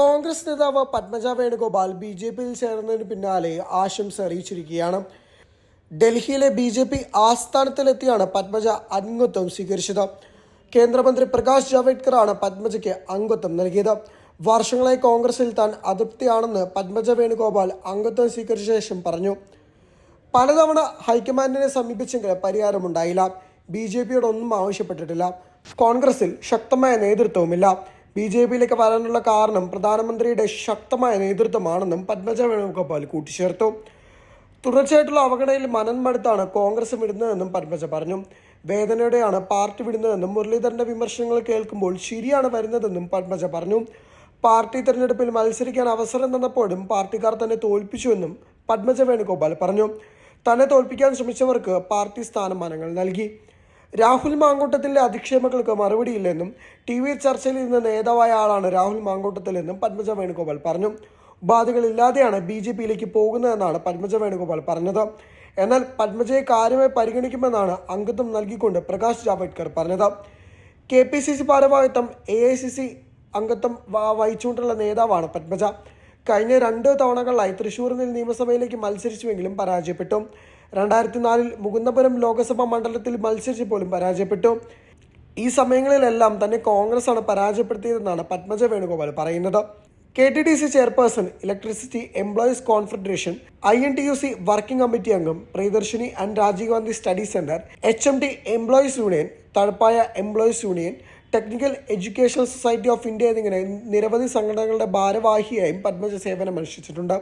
കോൺഗ്രസ് നേതാവ് Padmaja Venugopal B J പിയിൽ ചേർന്നതിന് പിന്നാലെ ആശംസ അറിയിച്ചിരിക്കുകയാണ്. ഡൽഹിയിലെ ബി ജെ പി ആസ്ഥാനത്തിലെത്തിയാണ് പത്മജ അംഗത്വം സ്വീകരിച്ചത്. കേന്ദ്രമന്ത്രി പ്രകാശ് ജാവ്ദേക്കറാണ് പത്മജയ്ക്ക് അംഗത്വം നൽകിയത്. വർഷങ്ങളായി കോൺഗ്രസിൽ താൻ അതൃപ്തിയാണെന്ന് പത്മജ വേണുഗോപാൽ അംഗത്വം സ്വീകരിച്ച ശേഷം പറഞ്ഞു. പലതവണ ഹൈക്കമാൻഡിനെ സമീപിച്ചെങ്കിലും പരിഹാരമുണ്ടായില്ല. B J പിയോടൊന്നും ആവശ്യപ്പെട്ടിട്ടില്ല. കോൺഗ്രസിൽ ശക്തമായ നേതൃത്വവുമില്ല. ബി ജെ പിയിലേക്ക് വരാനുള്ള കാരണം പ്രധാനമന്ത്രിയുടെ ശക്തമായ നേതൃത്വമാണെന്നും പത്മജ വേണുഗോപാൽ കൂട്ടിച്ചേർത്തു. തുടർച്ചയായിട്ടുള്ള അവഗണനയിൽ മനം മടുത്താണ് കോൺഗ്രസ് വിടുന്നതെന്നും പത്മജ പറഞ്ഞു. വേദനയോടെയാണ് പാർട്ടി വിടുന്നതെന്നും മുരളീധരന്റെ വിമർശനങ്ങൾ കേൾക്കുമ്പോൾ ശരിയാണ് വരുന്നതെന്നും പത്മജ പറഞ്ഞു. പാർട്ടി തെരഞ്ഞെടുപ്പിൽ മത്സരിക്കാൻ അവസരം തന്നപ്പോഴും പാർട്ടിക്കാർ തന്നെ തോൽപ്പിച്ചുവെന്നും പത്മജ വേണുഗോപാൽ പറഞ്ഞു. തന്നെ തോൽപ്പിക്കാൻ ശ്രമിച്ചവർക്ക് പാർട്ടി സ്ഥാനമാനങ്ങൾ നൽകി. രാഹുൽ മാങ്കൂട്ടത്തിന്റെ അധിക്ഷേപങ്ങൾക്ക് മറുപടിയില്ലെന്നും ടി വി ചർച്ചയിൽ നിന്ന് നേതാവായ ആളാണ് രാഹുൽ മാങ്കൂട്ടത്തിൽ എന്നും പത്മജ വേണുഗോപാൽ പറഞ്ഞു. ഉപാധികളില്ലാതെയാണ് ബി ജെ പിയിലേക്ക് പോകുന്നതെന്നാണ് പത്മജ വേണുഗോപാൽ പറഞ്ഞത്. എന്നാൽ പത്മജയെ കാര്യമായി പരിഗണിക്കുമെന്നാണ് അംഗത്വം നൽകിക്കൊണ്ട് പ്രകാശ് ജാവ്ദേക്കർ പറഞ്ഞത്. കെ പി സി സി ഭാരവാഹിത്വം എ ഐ സി സി അംഗത്വം വഹിച്ചുകൊണ്ടുള്ള നേതാവാണ് പത്മജ. കഴിഞ്ഞ രണ്ട് തവണകളിലായി തൃശ്ശൂരിൽ നിന്ന് നിയമസഭയിലേക്ക് മത്സരിച്ചുവെങ്കിലും പരാജയപ്പെട്ടു. രണ്ടായിരത്തി നാലിൽ മുകുന്ദപുരം ലോക്സഭാ മണ്ഡലത്തിൽ മത്സരിച്ച് പോലും പരാജയപ്പെട്ടു. ഈ സമയങ്ങളിലെല്ലാം തന്നെ കോൺഗ്രസ് ആണ് പരാജയപ്പെടുത്തിയതെന്നാണ് പത്മജ വേണുഗോപാൽ പറയുന്നത്. K T D C chairperson electricity employees confederation I N T U C working committee അംഗം Priyadarshini and Rajiv Gandhi study centre H M T employees union തഴപ്പായ employees union technical education society of India എന്നിങ്ങനെ നിരവധി സംഘടനകളുടെ ഭാരവാഹിയായും പത്മജ സേവനം അനുഷ്ഠിച്ചിട്ടുണ്ട്